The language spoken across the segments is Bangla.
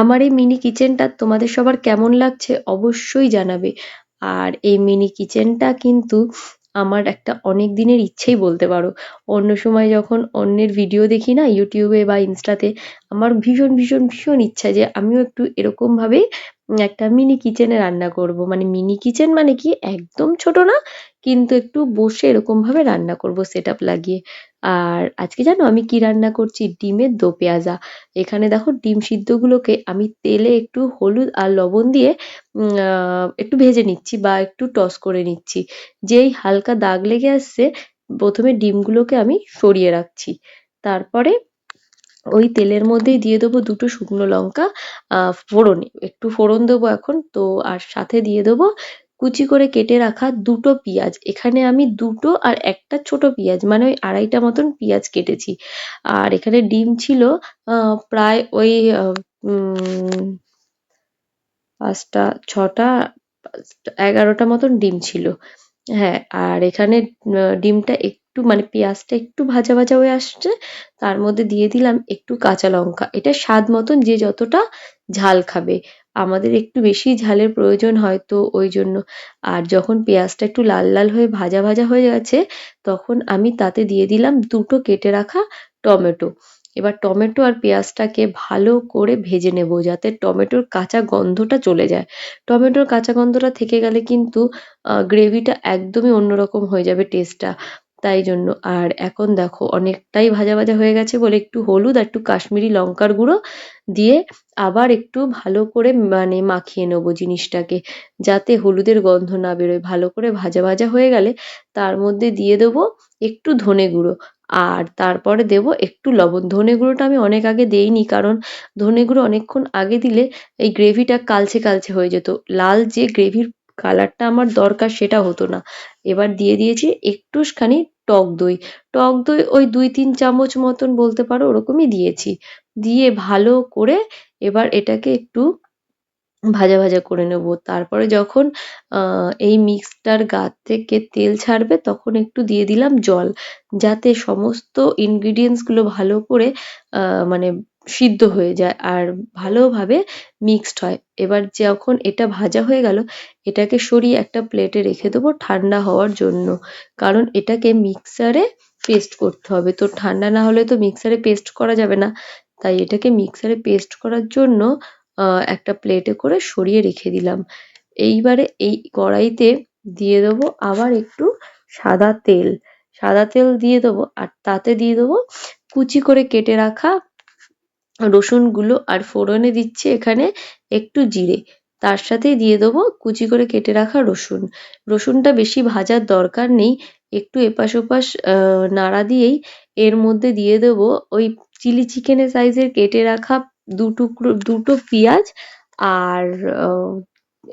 আমার এই মিনি কিচেনটা তোমাদের সবার কেমন লাগছে অবশ্যই জানাবে। আর এই মিনি কিচেনটা কিন্তু আমার একটা অনেক দিনের ইচ্ছেই বলতে পারো। অন্য সময় যখন অন্যের ভিডিও দেখি না ইউটিউবে বা ইনস্টাতে আমার ভীষণ ভীষণ ভীষণ ইচ্ছা যে আমিও একটু এরকমভাবেই একটা মিনি কিচেনে রান্না করব। মানে মিনি কিচেন মানে কি? একদম ছোট না কিন্তু একটু বসে এরকমভাবে রান্না করব সেট আপ লাগিয়ে। আর আজকে জানো আমি কি রান্না করছি? ডিমের দো পেঁয়াজা। এখানে দেখো ডিম সিদ্ধগুলোকে আমি তেলে একটু হলুদ আর লবণ দিয়ে একটু ভেজে নিচ্ছি বা একটু টস করে নিচ্ছি। যেই হালকা দাগ লেগে আসছে, প্রথমে ডিমগুলোকে আমি সরিয়ে রাখছি। তারপরে ওই তেলের মধ্যেই দিয়ে দেবো দুটো শুকনো লঙ্কা, আহ, ফোড়নে। একটু ফোড়ন দেবো এখন, তো আর সাথে দিয়ে দেবো কুচি করে কেটে রাখা দুটো পেঁয়াজ। এখানে আমি দুটো আর একটা ছোট পেঁয়াজ মানে ওই আড়াইটা মতন পেঁয়াজ কেটেছি। আর এখানে ডিম ছিল প্রায় ওই পাঁচটা, ছটা, এগারোটা মতন ডিম ছিল। হ্যাঁ আর এখানে ডিমটা একটু মানে পেঁয়াজটা একটু ভাজা ভাজা হয়ে আসছে, তার মধ্যে দিয়ে দিলাম একটু কাঁচা লঙ্কা। এটা স্বাদ মতন যে যতটা ঝাল খাবে। আমাদের একটু বেশি ঝালের প্রয়োজন হয় তো ওই জন্য। আর যখন পেঁয়াজটা একটু লাল লাল হয়ে ভাজা ভাজা হয়ে গেছে, তখন আমি তাতে দিয়ে দিলাম দুটো কেটে রাখা টমেটো। এবার টমেটো আর পেঁয়াজটাকে ভালো করে ভেজে নেব যাতে টমেটোর কাঁচা গন্ধটা চলে যায়। টমেটোর কাঁচা গন্ধটা থেকে গেলে কিন্তু গ্রেভিটা একদমই অন্যরকম হয়ে যাবে টেস্টটা তাই জন্য। আর এখন দেখো, অনেকটাই ভাজা ভাজা হয়ে গেছে বলে একটু হলুদ আর একটু কাশ্মীরি লঙ্কার গুঁড়ো দিয়ে আবার একটু ভালো করে মানে মাখিয়ে নেব জিনিসটাকে, যাতে হলুদের গন্ধ না বেরোয়। ভালো করে ভাজা ভাজা হয়ে গেলে তার মধ্যে দিয়ে দেবো একটু ধনে গুঁড়ো আর তারপরে দেব একটু লবণ। ধনে গুঁড়োটা আমি অনেক আগে দেইনি কারণ ধনে গুঁড়ো অনেকক্ষণ আগে দিলে এই গ্রেভিটা কালচে কালচে হয়ে যেত। লাল যে গ্রেভির কালারটা আমার দরকার সেটা হতো না। এবার দিয়ে দিয়েছি একটুখানি টক দই। টক দই ওই দুই তিন চামচ মতন বলতে পারো ওরকমই দিয়েছি। দিয়ে ভালো করে এবার এটাকে একটু ভাজা ভাজা করে নেব। তারপরে যখন এই মিক্সটার গা থেকে তেল ছাড়বে তখন একটু দিয়ে দিলাম জল। যাতে সমস্ত ইনগ্রিডিয়েন্টসগুলো ভালো করে মানে সিদ্ধ হয়ে যায় আর ভালোভাবে মিক্সড হয়। এবার যখন এটা ভাজা হয়ে গেল, এটাকে সরিয়ে একটা প্লেটে রেখে দেবো ঠান্ডা হওয়ার জন্য। কারণ এটাকে মিক্সারে পেস্ট করতে হবে। তো ঠান্ডা না হলে তো মিক্সারে পেস্ট করা যাবে না। তাই এটাকে মিক্সারে পেস্ট করার জন্য একটা প্লেটে করে সরিয়ে রেখে দিলাম। এইবারে এই কড়াইতে দিয়ে দেবো আবার একটু সাদা তেল। সাদা তেল দিয়ে দেবো আর তাতে দিয়ে দেবো কুচি করে কেটে রাখা রসুনগুলো আর ফোড়নে দিচ্ছি এখানে একটু জিরে। তার সাথেই দিয়ে দেবো কুচি করে কেটে রাখা রসুন। রসুনটা বেশি ভাজার দরকার নেই, একটু এপাশ ওপাশ নাড়া দিয়েই এর মধ্যে দিয়ে দেবো ওই চিলি চিকেনের সাইজের কেটে রাখা দু টুকরো, দুটো পেঁয়াজ আর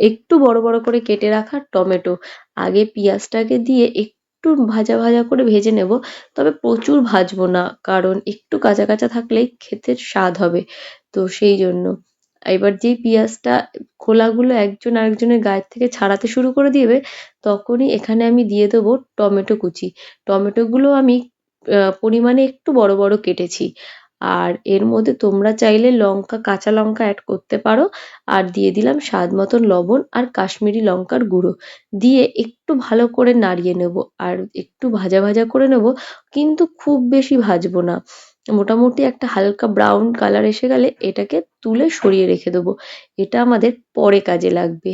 একটু বড় বড় করে কেটে রাখা টমেটো। আগে পেঁয়াজটাকে দিয়ে একটু ভাজা ভাজা করে ভেজে নেব। তবে প্রচুর ভাজবো না, কারণ একটু কাঁচা কাঁচা থাকলেই খেতে স্বাদ হবে। তো সেই জন্য এবার যেই পেঁয়াজটা, খোলাগুলো একজন আরেকজনের গায়ের থেকে ছাড়াতে শুরু করে দেবে, তখনই এখানে আমি দিয়ে দেবো টমেটো কুচি। টমেটোগুলো আমি পরিমাণে একটু বড় বড় কেটেছি। আর এর মধ্যে তোমরা চাইলে লঙ্কা, কাঁচা লঙ্কা অ্যাড করতে পারো। আর দিয়ে দিলাম স্বাদ মতন লবণ আর কাশ্মীরি লঙ্কার গুঁড়ো। দিয়ে একটু ভালো করে নাড়িয়ে নেব আর একটু ভাজা ভাজা করে নেব, কিন্তু খুব বেশি ভাজবো না। মোটামুটি একটা হালকা ব্রাউন কালার এসে গেলে এটাকে তুলে সরিয়ে রেখে দেবো। এটা আমাদের পরে কাজে লাগবে।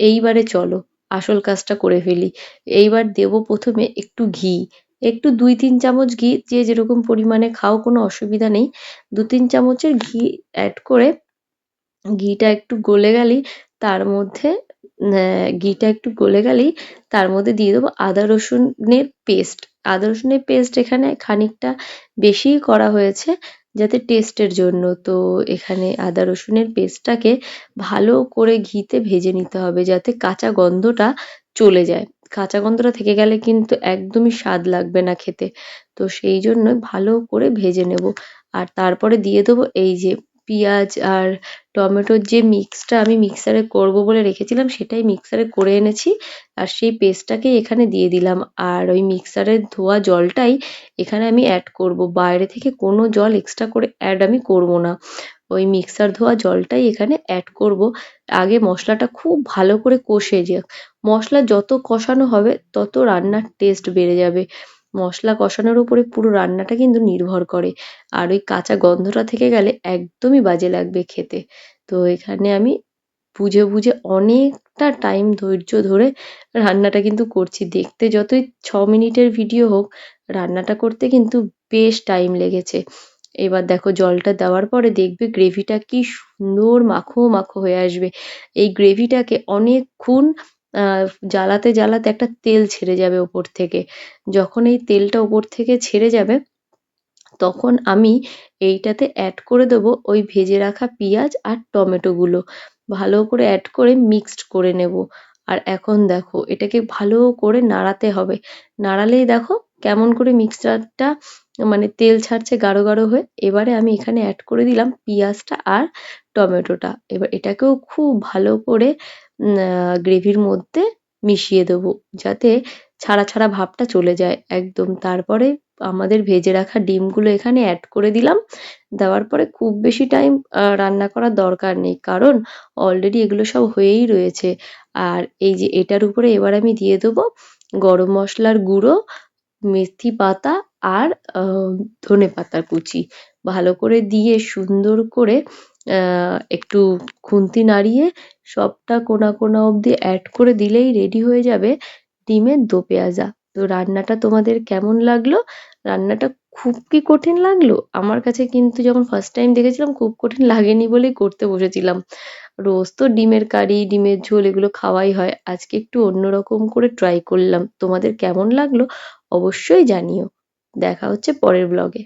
এইবারে চলো, আসল কাজটা করে ফেলি। এইবার দেবো প্রথমে একটু ঘি। একটু দুই, তিন চামচ ঘি যে যেরকম পরিমাণে খাও, কোনো অসুবিধা নেই। দু, তিন চামচের ঘি অ্যাড করে ঘিটা একটু গলে গেলেই তার মধ্যে ঘিটা একটু গলে গেলেই তার মধ্যে দিয়ে দেবো আদা রসুনের পেস্ট আদা রসুনের পেস্ট এখানে খানিকটা বেশিই করা হয়েছে। যাতে টেস্টের জন্য। তো এখানে আদা রসুনের পেস্টটাকে ভালো করে ঘিতে ভেজে নিতে হবে যাতে কাঁচা গন্ধটা চলে যায়। কাঁচা গন্ধটা থেকে গেলে কিন্তু একদমই স্বাদ লাগবে না খেতে। তো সেই জন্য ভালো করে ভেজে নেব। আর তারপরে দিয়ে দেবো এই যে পিঁয়াজ আর টমেটোর যে মিক্সটা আমি মিক্সারে করব বলে রেখেছিলাম, সেটাই মিক্সারে করে এনেছি। আর সেই পেস্টটাকেই এখানে দিয়ে দিলাম। আর ওই মিক্সারের ধোয়া জলটাই এখানে আমি অ্যাড করব। বাইরে থেকে কোনো জল এক্সট্রা করে অ্যাড আমি করব না। ওই মিক্সার ধোয়া জলটাই এখানে অ্যাড করব। আগে মশলাটা খুব ভালো করে কষে যাক মশলা যত কষানো হবে, তত রান্নার টেস্ট বেড়ে যাবে। মশলা কষানোর উপরে পুরো রান্নাটা কিন্তু নির্ভর করে। আর ওই কাঁচা গন্ধটা থেকে গেলে একদমই বাজে লাগবে খেতে। তো এখানে আমি বুঝে বুঝে অনেকটা টাইম ধৈর্য ধরে রান্নাটা কিন্তু করছি। দেখতে যতই ছ মিনিটের ভিডিও হোক, রান্নাটা করতে কিন্তু বেশ টাইম লেগেছে। এবার দেখো জলটা দেওয়ার পরে দেখবে গ্রেভিটা কি সুন্দর মাখো মাখো হয়ে আসবে। এই গ্রেভিটাকে অনেকক্ষণ জ্বালাতে জ্বালাতে একটা তেল ছেড়ে যাবে ওপর থেকে। যখন এই তেলটা ওপর থেকে ছেড়ে যাবে, তখন আমি এইটাতে অ্যাড করে দেবো ওই ভেজে রাখা পেঁয়াজ আর টমেটোগুলো ভালো করে অ্যাড করে মিক্সড করে নেব। আর এখন দেখো, এটাকে ভালো করে নাড়াতে হবে। নাড়ালেই দেখো কেমন করে মিক্সচারটা মানে তেল ছাড়ছে গাঢ় গাঢ় হয়ে। এবারে আমি এখানে অ্যাড করে দিলাম পেঁয়াজটা আর টমেটোটা। এবার এটাকেও খুব ভালো করে গ্রেভির মধ্যে মিশিয়ে দেবো যাতে ছাড়া ছাড়া ভাবটা চলে যায়। একদম তারপরে আমাদের ভেজে রাখা ডিমগুলো এখানে অ্যাড করে দিলাম। দেওয়ার পরে খুব বেশি টাইম রান্না করার দরকার নেই কারণ অলরেডি এগুলো সব হয়েই রয়েছে। আর এই যে এটার উপরে এবার আমি দিয়ে দেবো গরম মশলার গুঁড়ো, মেথি পাতা আর ধনে পাতার কুচি। ভালো করে দিয়ে সুন্দর করে একটু খুন্তি নাড়িয়ে সবটা কোনা কোনা অবধি অ্যাড করে দিলেই রেডি হয়ে যাবে ডিমের দো পেঁয়াজা। তো রান্নাটা তোমাদের কেমন লাগল? রান্নাটা খুব কি কঠিন লাগল? আমার কাছে কিন্তু যখন ফার্স্ট টাইম দেখেছিলাম, খুব কঠিন লাগেনি বলেই করতে বসেছিলাম। রোজ তো ডিমের কারি, ডিমের ঝোল এগুলো খাওয়াই হয়। আজকে একটু অন্যরকম করে ট্রাই করলাম। তোমাদের কেমন লাগল? অবশ্যই জানিও। দেখা হচ্ছে পরের ব্লগে